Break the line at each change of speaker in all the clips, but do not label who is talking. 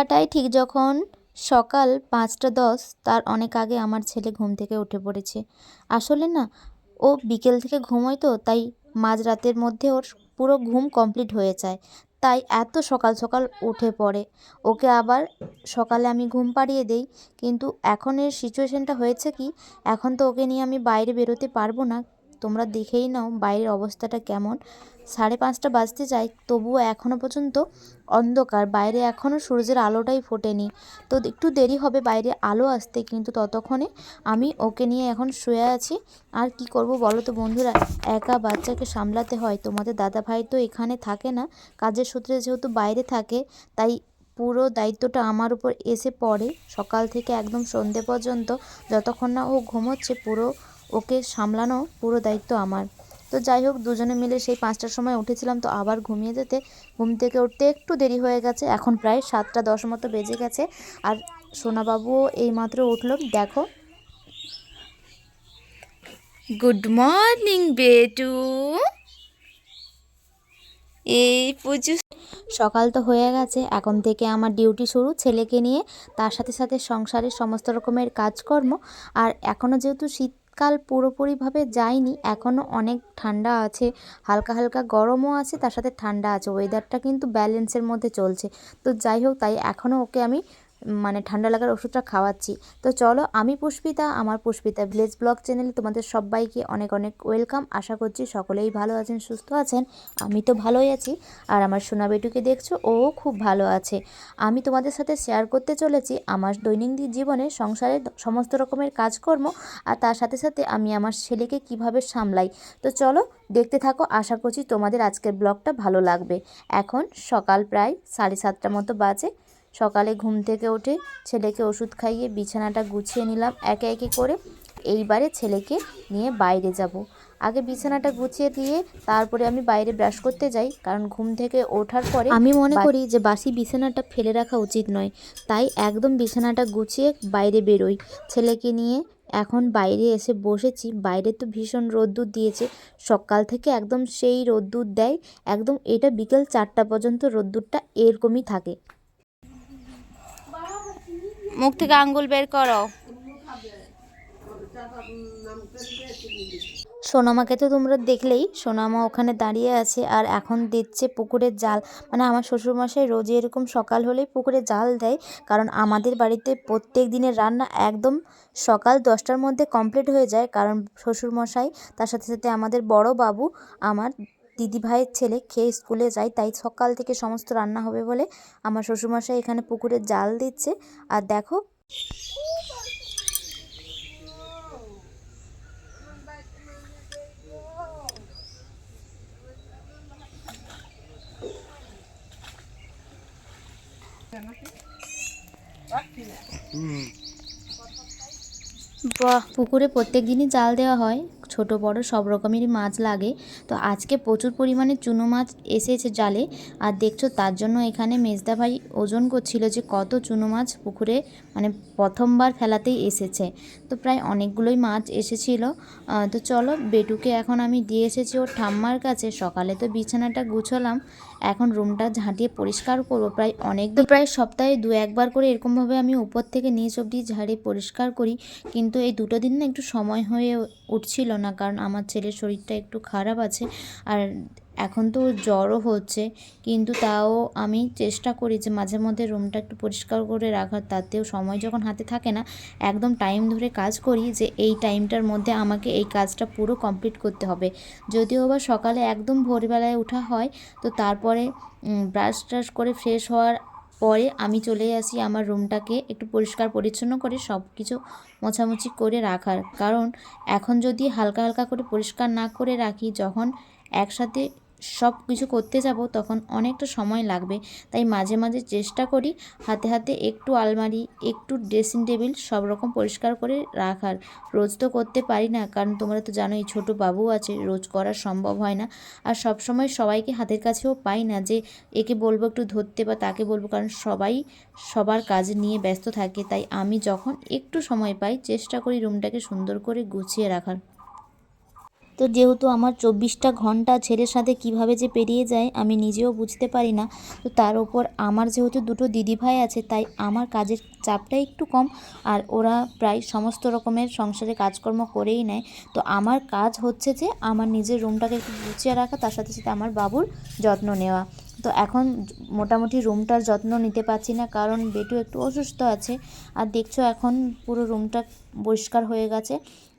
কাঁটায় ঠিক যখন সকাল পাঁচটা দশ, তার অনেক আগে আমার ছেলে ঘুম থেকে উঠে পড়েছে। আসলে না, ও বিকেল থেকে ঘুমোয় তো, তাই মাঝরাতের মধ্যে ওর পুরো ঘুম কমপ্লিট হয়ে যায়। তাই এত সকাল সকাল উঠে পড়ে। ওকে আবার সকালে আমি ঘুম পাড়িয়ে দেই, কিন্তু এখন এর সিচুয়েশানটা হয়েছে কি, এখন তো ওকে নিয়ে আমি বাইরে বেরোতে পারব না। তোমরা দেখেই নাও বাইরের অবস্থাটা কেমন। সাড়ে পাঁচটা বাজতে যায়, তবুও এখনও পর্যন্ত অন্ধকার। বাইরে এখনও সূর্যের আলোটাই ফোটেনি। তো একটু দেরি হবে বাইরে আলো আসতে, কিন্তু ততক্ষণে আমি ওকে নিয়ে এখন শুয়ে আছি। আর কি করব বলো তো বন্ধুরা? একা বাচ্চাকে সামলাতে হয়। তোমাদের দাদা ভাই তো এখানে থাকে না। কাজের সূত্রে যেহেতু বাইরে থাকে, তাই পুরো দায়িত্বটা আমার উপর এসে পড়ে। সকাল থেকে একদম সন্ধে পর্যন্ত যতক্ষণ না ও ঘুমোচ্ছে, পুরো ওকে সামলানো পুরো দায়িত্ব আমার। তো যাই হোক, দুজনে মিলে সেই পাঁচটার সময় উঠেছিলাম, তো আবার ঘুমিয়ে যেতে। ঘুম থেকে উঠতে একটু দেরি হয়ে গেছে, এখন প্রায় সাতটা দশ মতো বেজে গেছে। আর সোনাবাবুও এইমাত্র উঠল, দেখো। গুড মর্নিং বেটু। এই পুজো। সকাল তো হয়ে গেছে, এখন থেকে আমার ডিউটি শুরু ছেলেকে নিয়ে, তার সাথে সাথে সংসারের সমস্ত রকমের কাজকর্ম। আর এখনও যেহেতু শীতকাল পুরোপুরিভাবে যায়নি, এখনও অনেক ঠান্ডা আছে, হালকা হালকা গরমও আছে, তার সাথে ঠান্ডা আছে ওয়েদারটা কিন্তু ব্যালেন্সের মধ্যে চলছে। তো যাই হোক, তাই এখনও ওকে আমি মানে ঠান্ডা লাগার ওষুধটা খাওয়াচ্ছি। তো চলো, আমি পুষ্পিতা, আমার পুষ্পিতা ভিলেজ ব্লগ চ্যানেলে তোমাদের সবাইকে অনেক অনেক ওয়েলকাম। আশা করছি সকলেই ভালো আছেন, সুস্থ আছেন। আমি তো ভালোই আছি। আর আমার সোনা বেটুকে দেখছ, ও খুব ভালো আছে। আমি তোমাদের সাথে শেয়ার করতে চলেছি আমার দৈনন্দিন জীবনে সংসারের সমস্ত রকমের কাজকর্ম আর তার সাথে সাথে আমি আমার ছেলেকে কীভাবে সামলাই। তো চলো, দেখতে থাকো, আশা করছি তোমাদের আজকের ব্লগটা ভালো লাগবে। এখন সকাল প্রায় সাড়ে সাতটা মতো বাজে। সকালে ঘুম থেকে উঠে ছেলেকে ওষুধ খাইয়ে বিছানাটা গুছিয়ে নিলাম একে একে করে। এইবারে ছেলেকে নিয়ে বাইরে যাব। আগে বিছানাটা গুছিয়ে দিয়ে তারপরে আমি বাইরে ব্রাশ করতে যাই কারণ ঘুম থেকে ওঠার পরে আমি মনে করি যে বাসি বিছানাটা ফেলে রাখা উচিত নয় তাই একদম বিছানাটা গুছিয়ে বাইরে বেরোই। ছেলেকে নিয়ে এখন বাইরে এসে বসেছি বাইরে তো ভীষণ রোদ্দুর দিয়েছে সকাল থেকে একদম সেই রোদ্দুর দেয় একদম এটা বিকেল চারটা পর্যন্ত রোদ্দুরটা এরকমই থাকে। মুখ থেকে আঙ্গুল বের করো। সোনামাকে তো তোমরা দেখলেই, সোনামা ওখানে দাঁড়িয়ে আছে আর এখন দিচ্ছে পুকুরের জাল। মানে আমার শ্বশুরমশাই রোজই এরকম সকাল হলেই পুকুরে জাল দেয়, কারণ আমাদের বাড়িতে প্রত্যেক দিনের রান্না একদম সকাল দশটার মধ্যে কমপ্লিট হয়ে যায়, কারণ শ্বশুরমশাই, তার সাথে সাথে আমাদের বড় বাবু, আমার দিদি ভাইয়ের ছেলে খেয়ে স্কুলে যায়, তাই সকাল থেকে সমস্ত রান্না হবে বলে আমার শ্বশুরমশাই এখানে পুকুরে জাল দিচ্ছে। আর দেখো পুকুরে প্রত্যেক দিনই জাল দেওয়া হয়, ছোট বড় সব রকমেরই মাছ লাগে। তো আজকে প্রচুর পরিমাণে চুনো মাছ এসেছে জালে। আর দেখছ তার জন্য এখানে মেজদা ভাই ওজন করছিল যে কত চুনো মাছ পুকুরে মানে প্রথমবার ফেলাতেই এসেছে। তো প্রায় অনেকগুলোই মাছ এসেছিল। তো চলো বেটুকে এখন আমি দিয়ে এসেছি ওর ঠাম্মার কাছে। সকালে তো বিছানাটা গুছালাম। এখন রুমটা ঝাঁটিয়ে পরিষ্কার করব। প্রায় অনেক প্রায় সপ্তাহে দু একবার করে এরকমভাবে আমি উপর থেকে নিচ অবধি ঝাড়িয়ে পরিষ্কার করি। কিন্তু এই দুটো দিন না একটু সময় হয়ে উঠছিল না, কারণ আমার ছেলের শরীরটা একটু খারাপ আছে। আর এখন তো জ্বরও হচ্ছে, কিন্তু তাও আমি চেষ্টা করি যে মাঝে মধ্যে রুমটা একটু পরিষ্কার করে রাখার, তাতেও সময় যখন হাতে থাকে না, একদম টাইম ধরে কাজ করি যে এই টাইমটার মধ্যে আমাকে এই কাজটা পুরো কমপ্লিট করতে হবে। যদিও বা সকালে একদম ভোরবেলায় ওঠা হয়, তো তারপরে ব্রাশ ট্রাশ করে ফ্রেশ হওয়ার পরে আমি চলে আসি আমার রুমটাকে একটু পরিষ্কার পরিচ্ছন্ন করে সব কিছু মোছামুছি করে রাখার। কারণ এখন যদি হালকা হালকা করে পরিষ্কার না করে রাখি, যখন একসাথে সব কিছু করতে যাব, তখন অনেকটা সময় লাগবে। তাই মাঝে মাঝে চেষ্টা করি হাতে হাতে একটু আলমারি, একটু ড্রেসিং টেবিল সব রকম পরিষ্কার করে রাখার। রোজ তো করতে পারি না, কারণ তোমরা তো জানোই ছোটো বাবু আছে, রোজ করা সম্ভব হয় না। আর সব সময় সবাইকে হাতের কাছেও পাই না যে একে বলব একটু ধরতে বা তাকে বলব, কারণ সবাই সবার কাজ নিয়ে ব্যস্ত থাকে। তাই আমি যখন একটু সময় পাই, চেষ্টা করি রুমটাকে সুন্দর করে গুছিয়ে রাখার। তো যেহেতু আমার চব্বিশটা ঘণ্টা ছেলের সাথে কীভাবে যে পেরিয়ে যায়, আমি নিজেও বুঝতে পারি না। তো তার ওপর আমার যেহেতু দুটো দিদিভাই আছে, তাই আমার কাজের চাপটা একটু কম। আর ওরা প্রায় সমস্ত রকমের সংসারে কাজকর্ম করেই নেয়। তো আমার কাজ হচ্ছে যে, আমার নিজের রুমটাকে একটু গুছিয়ে রাখা, তার সাথে সাথে আমার বাবুর যত্ন নেওয়া। তো এখন মোটামুটি রুমটার যত্ন নিতে পারছি না, কারণ বেটু একটু অসুস্থ আছে। আর দেখছ এখন পুরো রুমটা পরিষ্কার হয়ে গেছে।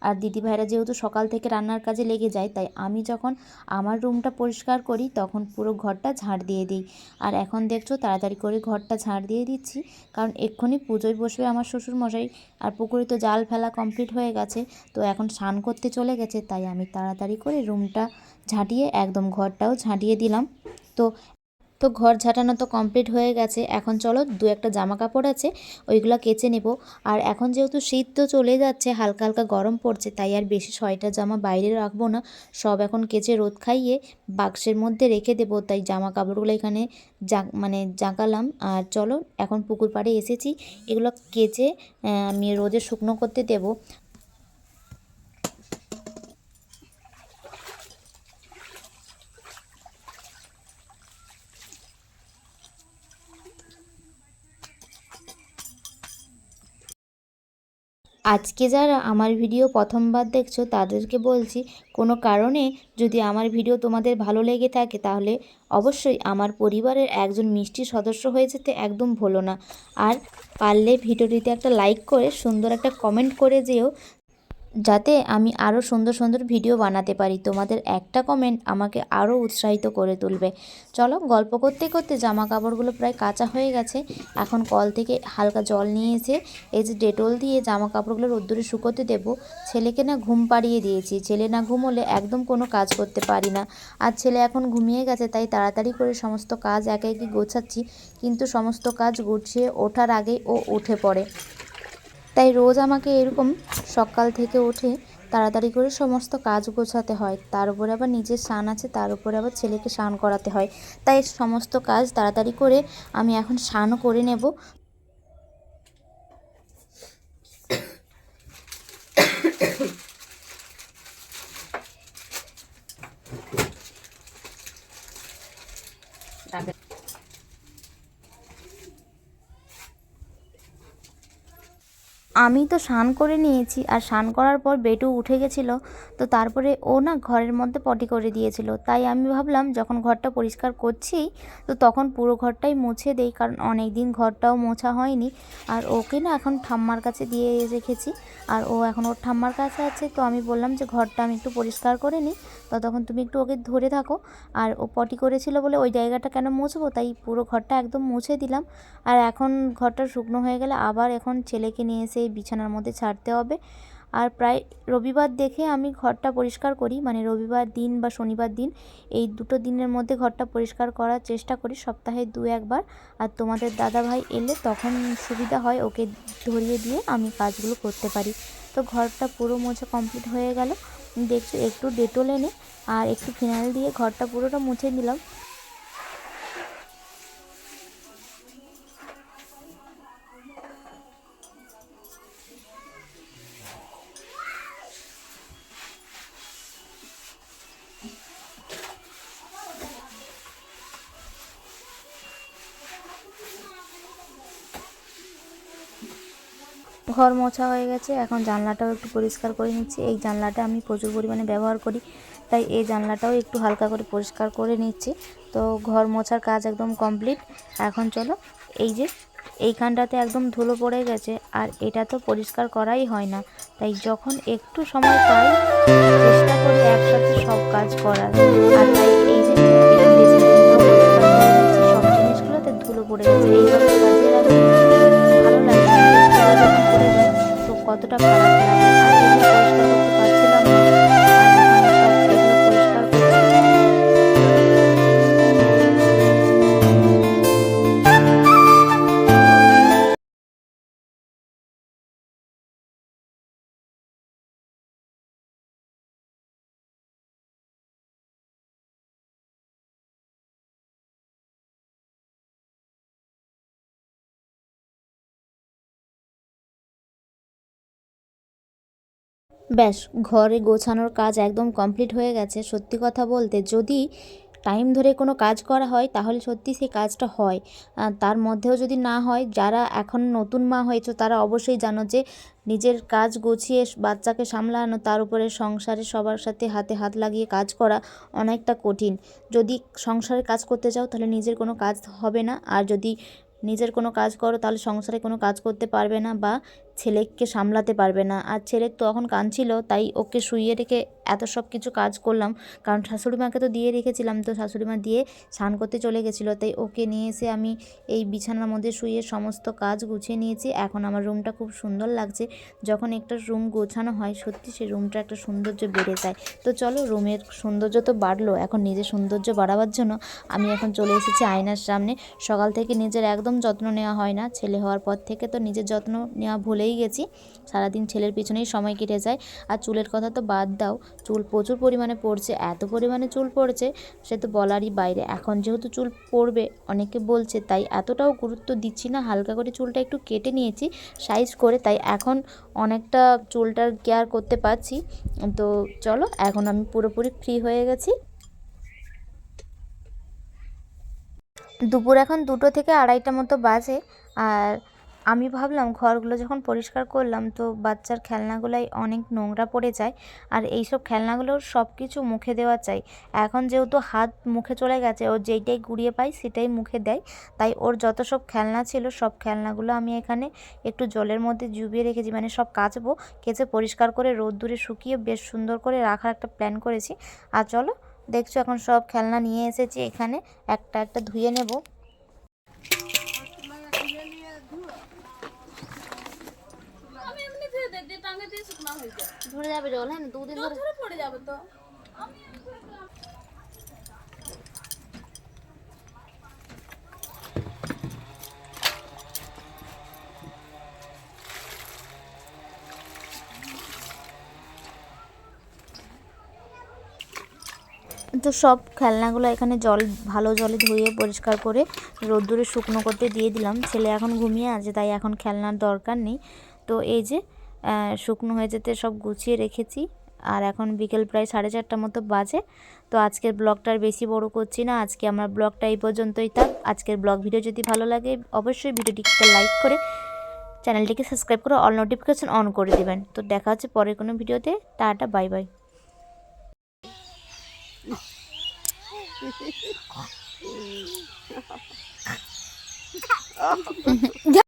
আর দিদিভাইরা যেহেতু সকাল থেকে রান্নার কাজে লেগে যায়, তাই আমি যখন আমার রুমটা পরিষ্কার করি, তখন পুরো ঘরটা ঝাড় দিয়ে দিই। আর এখন দেখছ তাড়াতাড়ি করে ঘরটা ঝাড় দিয়ে দিচ্ছি, কারণ এক্ষুনি পুজোয় বসবে আমার শ্বশুর মশাই আর পুকুরে তো জাল ফেলা কমপ্লিট হয়ে গেছে, তো এখন স্নান করতে চলে গেছে, তাই আমি তাড়াতাড়ি করে রুমটা ঝাঁটিয়ে একদম ঘরটাও ঝাঁটিয়ে দিলাম। তো তো ঘর ঝাঁটানো তো কমপ্লিট হয়ে গেছে। এখন চলো দু একটা জামা কাপড় আছে, ওইগুলো কেচে নেব। আর এখন যেহেতু শীত তো চলে যাচ্ছে, হালকা হালকা গরম পড়ছে, তাই আর বেশি ছয়টা জামা বাইরে রাখব না। সব এখন কেচে রোদ খাইয়ে বাক্সের মধ্যে রেখে দেবো, তাই জামা কাপড়গুলো এখানে জা মানে জাঁকালাম। আর চলো, এখন পুকুর পাড়ে এসেছি। এগুলো কেচে আমি রোদে শুকনো করতে দেবো। আজকে যারা আমার ভিডিও প্রথমবার দেখছ, তাদেরকে বলছি, কোনো কারণে যদি আমার ভিডিও তোমাদের ভালো লেগে থাকে, তাহলে অবশ্যই আমার পরিবারের একজন মিষ্টি সদস্য হয়ে যেতে একদম ভুলো না। আর পারলে ভিডিওটিতে একটা লাইক করে, সুন্দর একটা কমেন্ট করে যেও যাতে আমি আরও সুন্দর সুন্দর ভিডিও বানাতে পারি। তোমাদের একটা কমেন্ট আমাকে আরও উৎসাহিত করে তুলবে। চলো গল্প করতে করতে জামা কাপড়গুলো প্রায় কাঁচা হয়ে গেছে। এখন কল থেকে হালকা জল নিয়ে এসে এই যে ডেটল দিয়ে জামা কাপড়গুলো রোদ্দুরে শুকোতে দেব, ছেলেকে না ঘুম পাড়িয়ে দিয়েছি। ছেলে না ঘুমোলে একদম কোনো কাজ করতে পারি না। আর ছেলে এখন ঘুমিয়ে গেছে, তাই তাড়াতাড়ি করে সমস্ত কাজ একে একে গোছাচ্ছি। কিন্তু সমস্ত কাজ গুছিয়ে ওঠার আগেই ও উঠে পড়ে। তাই রোজ আমাকে এরকম সকাল থেকে উঠে তাড়াতাড়ি করে সমস্ত কাজ গোছাতে হয়। তার উপরে আবার নিজের স্নান আছে, তার উপরে আবার ছেলেকে স্নান করাতে হয়। তাই সমস্ত কাজ তাড়াতাড়ি করে আমি এখন স্নানও করে নেব। আমি তো স্নান করে নিয়েছি আর স্নান করার পর বেটু উঠে গেছিল, তো তারপরে ও না ঘরের মধ্যে পটি করে দিয়েছিল। তাই আমি ভাবলাম, যখন ঘরটা পরিষ্কার করছি, তো তখন পুরো ঘরটাই মুছে দেই, কারণ অনেক দিন ঘরটাও মোছা হয়নি। আর ওকে না এখন ঠাম্মার কাছে দিয়ে রেখেছি, আর ও এখন ওর ঠাম্মার কাছে আছে, তো আমি বললাম যে ঘরটা আমি একটু পরিষ্কার করে নিই। তো তখন তুমি একটু ওকে ধরে থাকো, আর ও পটি করেছিল বলে ওই জায়গাটা কেন মুছবো? তাই পুরো ঘরটা একদম মুছে দিলাম। আর এখন ঘরটা শুকনো হয়ে গেলে আবার এখন ছেলেকে নিয়ে এসে বিছানার মধ্যে ছাড়তে হবে। আর প্রায় রবিবার দেখে আমি ঘরটা পরিষ্কার করি। মানে রবিবার দিন বা শনিবার দিন এই দুটো দিনের মধ্যে ঘরটা পরিষ্কার করার চেষ্টা করি সপ্তাহে দু একবার। আর তোমাদের দাদা ভাই এলে তখন সুবিধা হয় ওকে ধরিয়ে দিয়ে আমি কাজগুলো করতে পারি। তো ঘরটা পুরো মোছা কমপ্লিট হয়ে গেল। দেখছ একটু ডেটল এনে আর একটু ফিনাইল দিয়ে ঘরটা পুরোটা মুছে নিলাম। ঘর মোছা হয়ে গেছে। এখন জানলাটাও একটু পরিষ্কার করে নিচ্ছি। এই জানলাটা আমি প্রচুর পরিমাণে ব্যবহার করি। তাই এই জানলাটাও একটু হালকা করে পরিষ্কার করে নিচ্ছি। তো ঘর মোছার কাজ একদম কমপ্লিট। এখন চলো, এই যে এইখানটাতে একদম ধুলো পড়ে গেছে আর এটা তো পরিষ্কার করাই হয় না। তাই যখন একটু সময় পাই, চেষ্টা করি একসাথে সব কাজ করার। আর তাই এই যে সব জিনিসগুলোতে ধুলো পড়ে গেছে। এইভাবে কতটা খারাপ লাগে ব্যাস ঘরে গোছানোর কাজ একদম কমপ্লিট হয়ে গেছে। সত্যি কথা বলতে যদি টাইম ধরে কোনো কাজ করা হয়, তাহলে সত্যি সেই কাজটা হয়। তার মধ্যেও যদি না হয়, যারা এখন নতুন মা হয়েছে, তারা অবশ্যই জানো যে নিজের কাজ গুছিয়ে বাচ্চাকে সামলানো, তার উপরে সংসারে সবার সাথে হাতে হাত লাগিয়ে কাজ করা অনেকটা কঠিন। যদি সংসারে কাজ করতে চাও তাহলে নিজের কোনো কাজ হবে না। আর যদি নিজের কোনো কাজ করো, তাহলে সংসারে কোনো কাজ করতে পারবে না বা ছেলেকে সামলাতে পারবে না। আর ছেলের তখন কাঁদছিল, তাই ওকে শুইয়ে রেখে এত সব কিছু কাজ করলাম। কারণ শাশুড়ি মাকে তো দিয়ে রেখেছিলাম, তো শাশুড়ি মা দিয়ে স্নান করতে চলে গেছিল। তাই ওকে নিয়ে এসে আমি এই বিছানার মধ্যে শুয়ে সমস্ত কাজ গুছিয়ে নিয়েছি। এখন আমার রুমটা খুব সুন্দর লাগছে। যখন একটা রুম গোছানো হয়, সত্যি সেই রুমটা একটা সৌন্দর্য বেড়ে যায়। তো চলো রুমের সৌন্দর্য তো বাড়লো। এখন নিজের সৌন্দর্য বাড়াবার জন্য আমি এখন চলে এসেছি আয়নার সামনে। সকাল থেকে নিজের একদম যত্ন নেওয়া হয় না। ছেলে হওয়ার পর থেকে তো নিজের যত্ন নেওয়া ভুলেই গেছি। সারাদিন ছেলের পিছনেই সময় কেটে যায়। আর চুলের কথা তো বাদ দাও, চুল প্রচুর পরিমাণে পড়ছে। এত পরিমাণে চুল পড়ছে, সে তো বলারই বাইরে। এখন যেহেতু চুল পড়বে, অনেকে বলছে, তাই এতটাও গুরুত্ব দিচ্ছি না, হালকা করে চুলটা একটু কেটে নিয়েছি সাইজ করে। তাই এখন অনেকটা চুলটার কেয়ার করতে পারছি। তো চলো, এখন আমি পুরোপুরি ফ্রি হয়ে গেছি। দুপুর এখন দুটো থেকে আড়াইটা মতো বাজে। আর আমি ভাবলাম ঘরগুলো যখন পরিষ্কার করলাম তো বাচ্চার খেলনাগুলাই অনেক নোংরা পড়ে যায় আর এইসব খেলনাগুলোর সব কিছু মুখে দেওয়া চাই। এখন যেহেতু হাত মুখে চলে গেছে, ও যেইটাই গুড়িয়ে পায় সেটাই মুখে দেয়। তাই ওর যত সব খেলনা ছিল সব খেলনাগুলো আমি এখানে একটু জলের মধ্যে জুবিয়ে রেখেছি মানে সব কাচবো, কেচে পরিষ্কার করে রোদ্দুরে শুকিয়ে বেশ সুন্দর করে রাখার একটা প্ল্যান করেছি। আর চলো, দেখছ এখন সব খেলনা নিয়ে এসেছি এখানে, একটা একটা ধুয়ে নেব
আমি এমনি ধুয়ে দিই দিয়ে টাঙ্গে দিয়ে শুকনো হয়ে যায়
ধরে যাবে জল হ্যাঁ দুদিন
ধরে পড়ে যাবে তো।
তো সব খেলনাগুলো এখানে জল ভালো জলে ধুয়ে পরিষ্কার করে রোদ্দুরে শুকনো করতে দিয়ে দিলাম। ছেলে এখন ঘুমিয়ে আছে তাই এখন খেলনার দরকার নেই। তো এই যে শুকনো হয়ে যেতে সব গুছিয়ে রেখেছি। আর এখন বিকেল প্রায় সাড়ে চারটা মতো বাজে। তো আজকের ব্লগটা আর বেশি বড় করছি না। আজকে আমার ব্লগটা এই পর্যন্তই থাক। আজকের ব্লগ ভিডিও যদি ভালো লাগে, অবশ্যই ভিডিওটিকে লাইক করে চ্যানেলটিকে সাবস্ক্রাইব করে অল নোটিফিকেশান অন করে দেবেন। তো দেখা হচ্ছে পরের কোনো ভিডিওতে। Tata bye bye